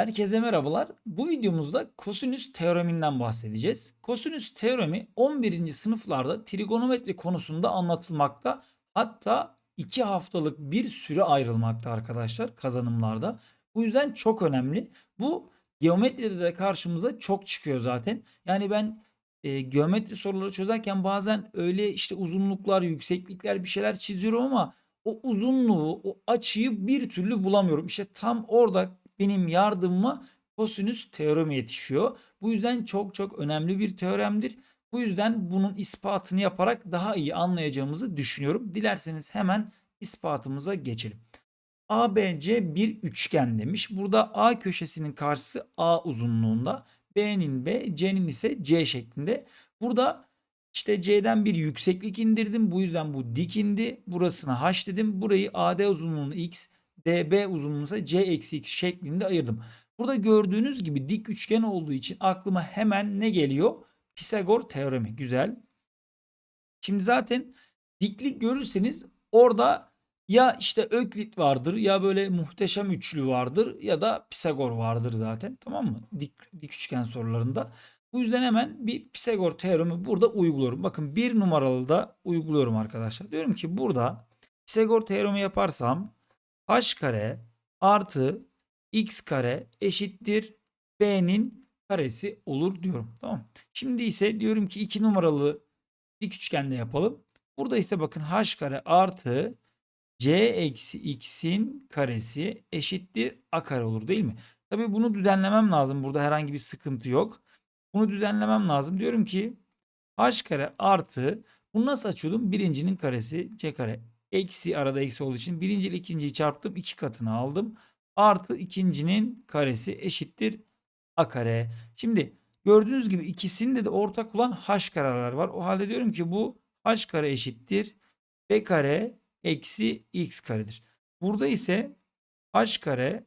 Herkese merhabalar. Bu videomuzda kosinüs teoreminden bahsedeceğiz. Kosinüs teoremi 11. sınıflarda trigonometri konusunda anlatılmakta. Hatta 2 haftalık bir süre ayrılmakta arkadaşlar kazanımlarda. Bu yüzden çok önemli. Bu geometride de karşımıza çok çıkıyor zaten. Yani ben e, geometri soruları çözerken bazen öyle işte uzunluklar, yükseklikler bir şeyler çiziyorum ama o uzunluğu, o açıyı bir türlü bulamıyorum. İşte tam orada benim yardımıma kosinüs teoremi yetişiyor. Bu yüzden çok çok önemli bir teoremdir. Bu yüzden bunun ispatını yaparak daha iyi anlayacağımızı düşünüyorum. Dilerseniz hemen ispatımıza geçelim. ABC bir üçgen demiş. Burada A köşesinin karşısı A uzunluğunda. B'nin B, C'nin ise C şeklinde. Burada işte C'den bir yükseklik indirdim. Bu yüzden bu dik indi. Burasına H dedim. Burayı AD uzunluğunu X, DB uzunluğunu C eksi X şeklinde ayırdım. Burada gördüğünüz gibi dik üçgen olduğu için aklıma hemen ne geliyor? Pisagor teoremi. Güzel. Şimdi zaten diklik görürseniz orada ya işte Öklit vardır ya böyle muhteşem üçlü vardır ya da Pisagor vardır zaten tamam mı? Dik, dik üçgen sorularında. Bu yüzden hemen bir Pisagor teoremi burada uyguluyorum. Bakın bir numaralı da uyguluyorum arkadaşlar. Diyorum ki burada Pisagor teoremi yaparsam h kare artı x kare eşittir b'nin karesi olur diyorum. Tamam. Şimdi ise diyorum ki 2 numaralı dik üçgende yapalım. Burada ise bakın h kare artı c eksi x'in karesi eşittir a kare olur değil mi? Tabi bunu düzenlemem lazım. Burada herhangi bir sıkıntı yok. Bunu düzenlemem lazım. Diyorum ki h kare artı bunu nasıl açıyordum? Birincinin karesi c kare eksi arada eksi olduğu için birinci ile ikinciyi çarptım. iki katını aldım. Artı ikincinin karesi eşittir a kare. Şimdi gördüğünüz gibi ikisinde de ortak olan h kareler var. O halde diyorum ki bu h kare eşittir b kare eksi x karedir. Burada ise h kare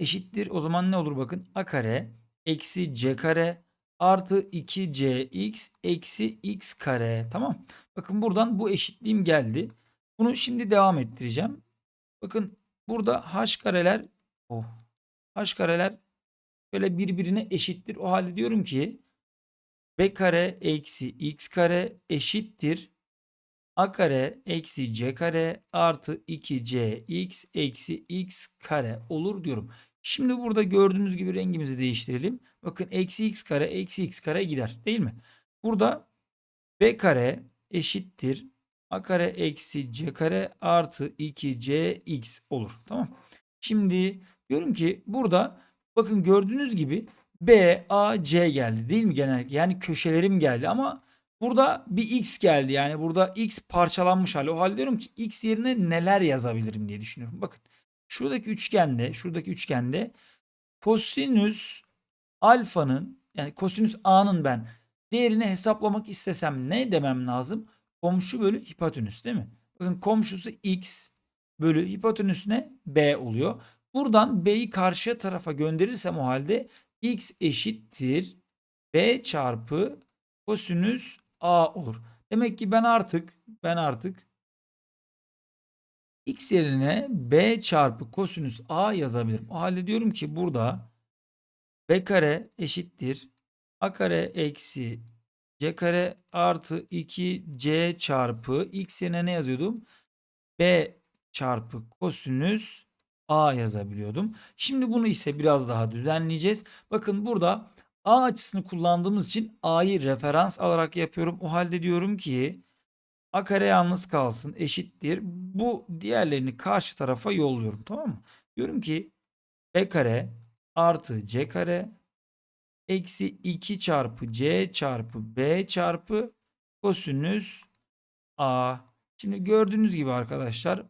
eşittir. O zaman ne olur bakın a kare eksi c kare artı 2cx eksi x kare. Tamam. Bakın buradan bu eşitliğim geldi. Bunu şimdi devam ettireceğim. Bakın burada h kareler oh, h kareler böyle birbirine eşittir. O halde diyorum ki b kare eksi x kare eşittir a kare eksi c kare artı 2cx eksi x kare olur diyorum. Şimdi burada gördüğünüz gibi rengimizi değiştirelim. Bakın eksi x kare eksi x kare gider değil mi? Burada b kare eşittir a kare eksi c kare artı 2cx olur. Tamam. Şimdi diyorum ki burada bakın gördüğünüz gibi b, a, c geldi değil mi genellikle? Yani köşelerim geldi ama burada bir x geldi. Yani burada x parçalanmış hali. O halde diyorum ki x yerine neler yazabilirim diye düşünüyorum. Bakın şuradaki üçgende, şuradaki üçgende kosinüs alfanın yani kosinüs a'nın ben değerini hesaplamak istesem ne demem lazım? Komşu bölü hipotenüs değil mi? Bakın komşusu x bölü hipotenüs ne? b oluyor. Buradan b'yi karşı tarafa gönderirsem o halde x eşittir b çarpı kosinüs a olur. Demek ki ben artık ben artık x yerine b çarpı kosinüs a yazabilirim. O halde diyorum ki burada b kare eşittir a kare eksi c kare artı 2c çarpı x yerine ne yazıyordum? b çarpı kosinüs a yazabiliyordum. Şimdi bunu ise biraz daha düzenleyeceğiz. Bakın burada a açısını kullandığımız için a'yı referans alarak yapıyorum. O halde diyorum ki a kare yalnız kalsın eşittir. Bu diğerlerini karşı tarafa yolluyorum tamam mı? Diyorum ki b kare artı c kare eksi 2 çarpı c çarpı b çarpı kosinüs a. Şimdi gördüğünüz gibi arkadaşlar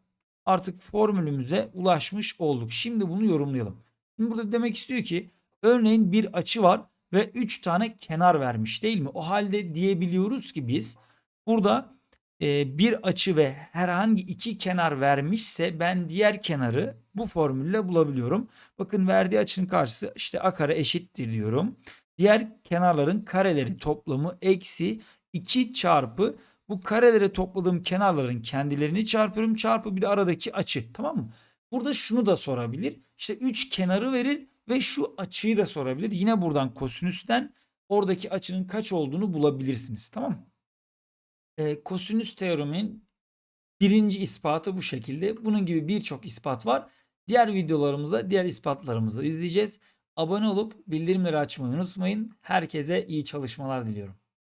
artık formülümüze ulaşmış olduk. Şimdi bunu yorumlayalım. Şimdi burada demek istiyor ki örneğin bir açı var ve 3 tane kenar vermiş değil mi? O halde diyebiliyoruz ki biz burada bir açı ve herhangi iki kenar vermişse ben diğer kenarı bu formülle bulabiliyorum. Bakın verdiği açının karşısı işte a kare eşittir diyorum. Diğer kenarların kareleri toplamı eksi 2 çarpı bu kareleri topladığım kenarların kendilerini çarpıyorum çarpı bir de aradaki açı tamam mı? Burada şunu da sorabilir. İşte 3 kenarı verir ve şu açıyı da sorabilir. Yine buradan kosinüsten oradaki açının kaç olduğunu bulabilirsiniz. Tamam mı? Ee, kosinüs teoremin birinci ispatı bu şekilde. Bunun gibi birçok ispat var. Diğer videolarımıza, diğer ispatlarımızı izleyeceğiz. Abone olup bildirimleri açmayı unutmayın. Herkese iyi çalışmalar diliyorum.